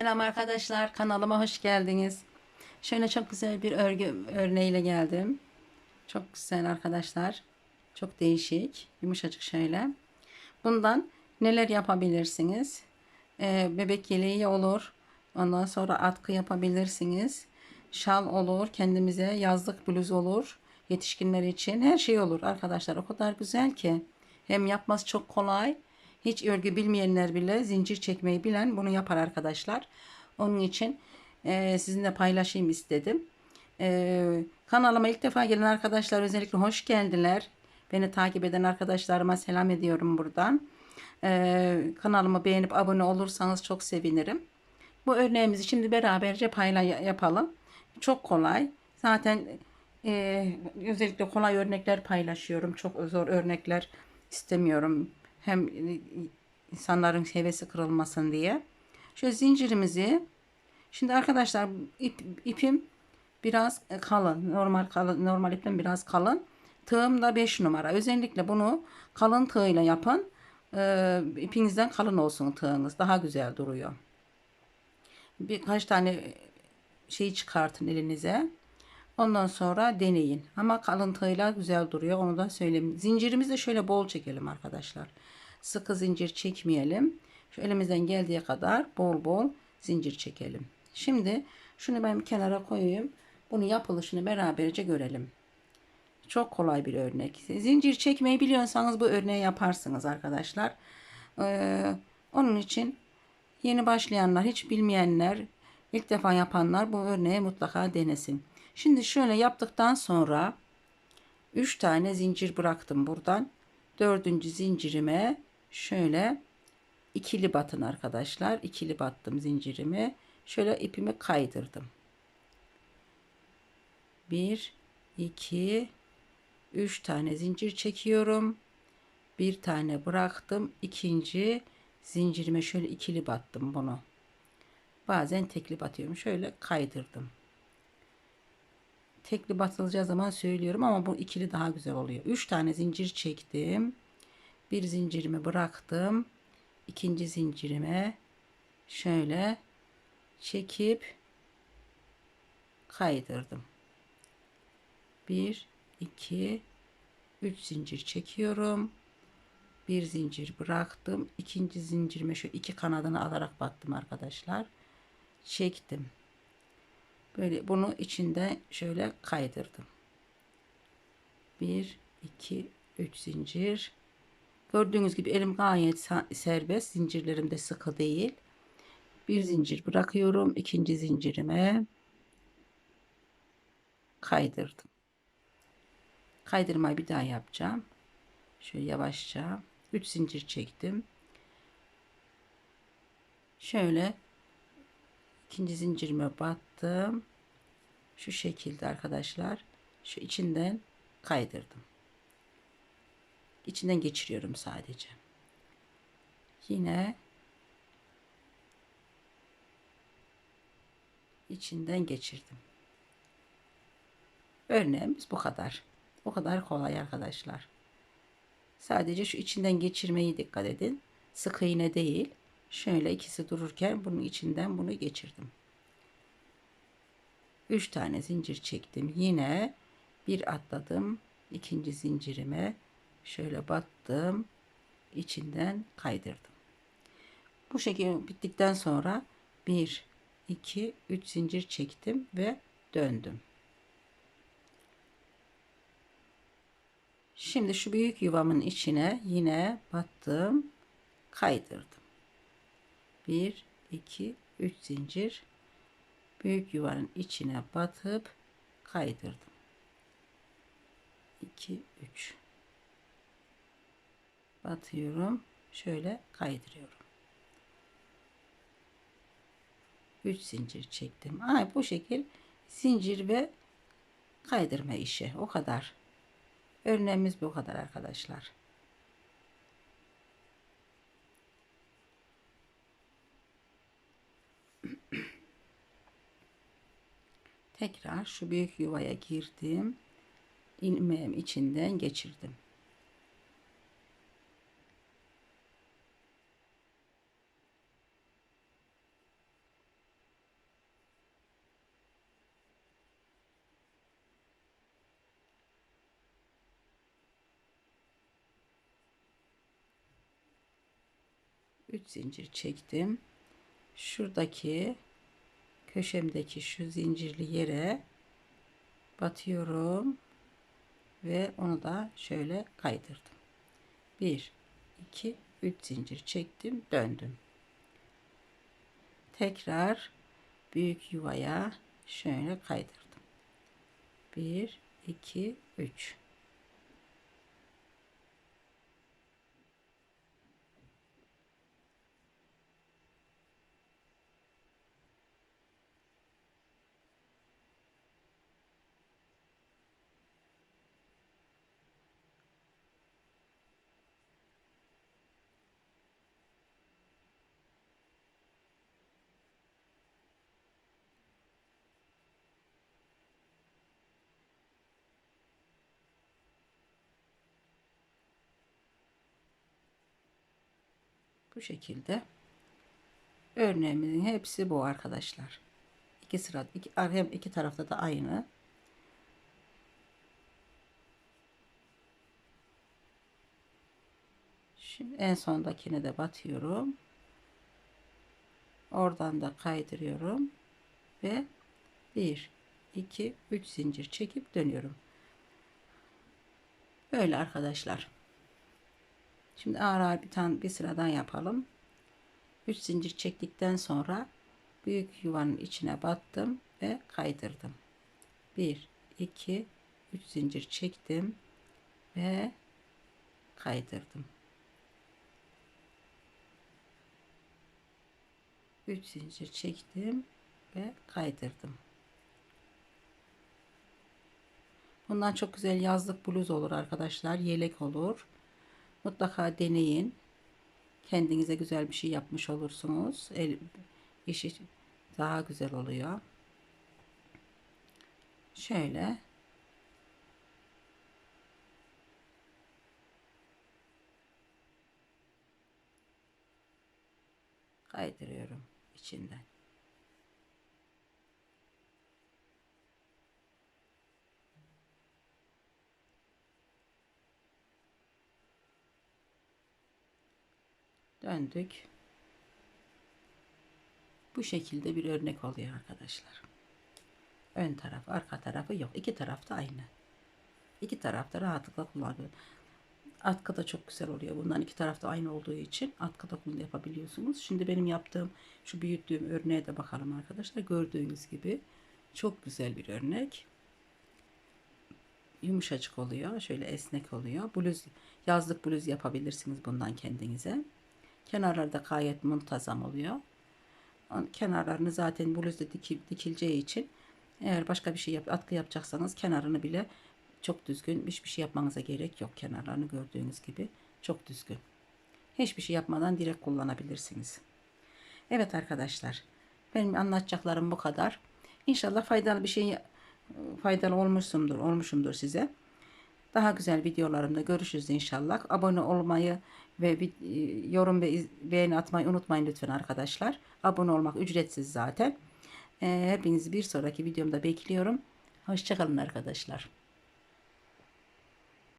Selam arkadaşlar kanalıma hoş geldiniz. Şöyle çok güzel bir örgü örneğiyle geldim. Çok güzel arkadaşlar. Çok değişik. Yumuşacık şöyle. Bundan neler yapabilirsiniz? Ee, bebek yeleği olur. Ondan sonra atkı yapabilirsiniz. Şal olur. Kendimize yazlık bluz olur. Yetişkinler için her şey olur arkadaşlar. O kadar güzel ki. Hem yapması çok kolay. Hiç örgü bilmeyenler bile zincir çekmeyi bilen bunu yapar arkadaşlar. Onun için e, sizinle paylaşayım istedim. E, kanalıma ilk defa gelen arkadaşlar özellikle hoş geldiler. Beni takip eden arkadaşlarıma selam ediyorum buradan. E, kanalımı beğenip abone olursanız çok sevinirim. Bu örneğimizi şimdi beraberce payla yapalım. Çok kolay. Zaten e, özellikle kolay örnekler paylaşıyorum. Çok zor örnekler istemiyorum. Hem insanların hevesi kırılmasın diye. Şöyle zincirimizi şimdi arkadaşlar ip, ipim biraz kalın. Normal kalın normal ipten biraz kalın. Tığım da 5 numara. Özellikle bunu kalın tığıyla yapın. Ee, ipinizden kalın olsun tığınız. Daha güzel duruyor. Birkaç tane şey çıkartın elinize. Ondan sonra deneyin. Ama kalın tığıyla güzel duruyor. Onu da söyleyeyim. Zincirimizi de şöyle bol çekelim arkadaşlar. Sıkı zincir çekmeyelim. Şu elimizden geldiği kadar bol bol zincir çekelim. Şimdi şunu ben kenara koyayım. Bunu yapılışını beraberce görelim. Çok kolay bir örnek. Zincir çekmeyi biliyorsanız bu örneği yaparsınız arkadaşlar. Ee, onun için yeni başlayanlar, hiç bilmeyenler, ilk defa yapanlar bu örneği mutlaka denesin. Şimdi şöyle yaptıktan sonra 3 tane zincir bıraktım buradan. Dördüncü zincirime şöyle ikili batın arkadaşlar. İkili battım zincirimi. Şöyle ipimi kaydırdım. 1 2 3 tane zincir çekiyorum. Bir tane bıraktım. İkinci zincirime şöyle ikili battım bunu. Bazen tekli batıyorum. Şöyle kaydırdım. Tekli batılacağı zaman söylüyorum ama bu ikili daha güzel oluyor. 3 tane zincir çektim. Bir zincirimi bıraktım. İkinci zincirime şöyle çekip kaydırdım. 1 2 3 zincir çekiyorum. Bir zincir bıraktım. İkinci zincirime şu iki kanadını alarak battım arkadaşlar. Çektim. Böyle bunu içinde şöyle kaydırdım. 1 2 3 zincir. Gördüğünüz gibi elim gayet serbest. Zincirlerim de sıkı değil. Bir zincir bırakıyorum. ikinci zincirime kaydırdım. Kaydırmayı bir daha yapacağım. Şöyle yavaşça 3 zincir çektim. Şöyle ikinci zincirime battım. Şu şekilde arkadaşlar. Şu içinden kaydırdım. İçinden geçiriyorum sadece. Yine içinden geçirdim. Örneğimiz bu kadar. Bu kadar kolay arkadaşlar. Sadece şu içinden geçirmeyi dikkat edin. Sık iğne değil. Şöyle ikisi dururken bunun içinden bunu geçirdim. 3 tane zincir çektim. Yine bir atladım. ikinci zincirime şöyle battım. içinden kaydırdım. Bu şekilde bittikten sonra 1 2 3 zincir çektim ve döndüm. Şimdi şu büyük yuvamın içine yine battım, kaydırdım. 1 2 3 zincir büyük yuvanın içine batıp kaydırdım. 2 3 batıyorum. Şöyle kaydırıyorum. 3 zincir çektim. Ay bu şekil zincir ve kaydırma işi. O kadar. Örneğimiz bu kadar arkadaşlar. Tekrar şu büyük yuvaya girdim. ilmeğim içinden geçirdim. Üç zincir çektim. Şuradaki köşemdeki şu zincirli yere batıyorum ve onu da şöyle kaydırdım. 1 2 3 zincir çektim, döndüm. Tekrar büyük yuvaya şöyle kaydırdım. 1 2 3 Bu şekilde örneğimizin hepsi bu arkadaşlar. İki sıra iki, hem iki tarafta da aynı. Şimdi en sondakine de batıyorum. Oradan da kaydırıyorum ve 1 2 3 zincir çekip dönüyorum. Böyle arkadaşlar. Şimdi ağır ağır bir tane bir sıradan yapalım. 3 zincir çektikten sonra büyük yuvanın içine battım ve kaydırdım. 1 2 3 zincir çektim ve kaydırdım. 3 zincir çektim ve kaydırdım. Bundan çok güzel yazlık bluz olur arkadaşlar. Yelek olur. Mutlaka deneyin. Kendinize güzel bir şey yapmış olursunuz. El, işi daha güzel oluyor. Şöyle. Kaydırıyorum içinden. Döndük. Bu şekilde bir örnek oluyor arkadaşlar. Ön taraf, arka tarafı yok. İki taraf da aynı. İki tarafta rahatlıkla kullanıyor. Atkı da çok güzel oluyor. Bundan iki tarafta aynı olduğu için atkı da yapabiliyorsunuz. Şimdi benim yaptığım şu büyüttüğüm örneğe de bakalım arkadaşlar. Gördüğünüz gibi çok güzel bir örnek. Yumuşacık oluyor. Şöyle esnek oluyor. Bluz, yazlık bluz yapabilirsiniz bundan kendinize. Kenarları da gayet muntazam oluyor. Kenarlarını zaten bluzda dikileceği için eğer başka bir şey yap, atkı yapacaksanız kenarını bile çok düzgün hiçbir şey yapmanıza gerek yok. Kenarlarını gördüğünüz gibi çok düzgün. Hiçbir şey yapmadan direkt kullanabilirsiniz. Evet arkadaşlar. Benim anlatacaklarım bu kadar. İnşallah faydalı bir şey faydalı olmuşumdur, olmuşumdur size. Daha güzel videolarımda görüşürüz inşallah. Abone olmayı ve e, yorum ve beğeni atmayı unutmayın lütfen arkadaşlar. Abone olmak ücretsiz zaten. E, hepinizi bir sonraki videomda bekliyorum. Hoşçakalın arkadaşlar.